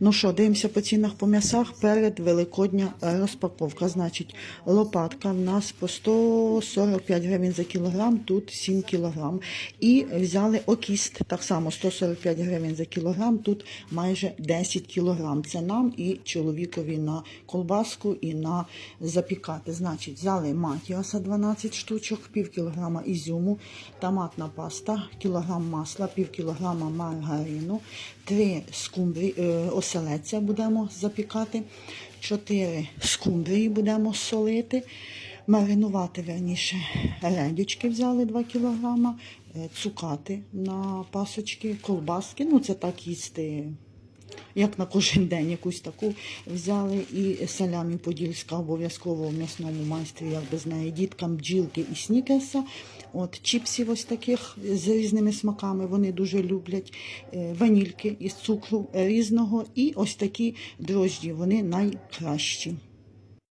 Ну що, дивимося по цінах по м'ясах перед Великодня е, розпаковка. Значить, лопатка в нас по 145 гривень за кілограм, тут 7 кілограм. І взяли окіст, так само 145 гривень за кілограм, тут майже 10 кілограм. Це нам і чоловікові на колбаску і на запікати. Значить, взяли матіаса 12 штучок, пів кілограма ізюму, томатна паста, кілограм масла, пів кілограма маргарину, три скумбрі, е, будемо запікати, чотири скумбрії будемо солити, маринувати верніше редючки взяли 2 кілограма, е, цукати на пасочки, колбаски, ну це так їсти як на кожен день якусь таку взяли і салямі подільська обов'язково в м'ясному майстрі, як без неї, діткам бджілки і снікерса. От чіпсів ось таких з різними смаками вони дуже люблять. Е, Ванільки із цукру різного і ось такі дрожджі, вони найкращі.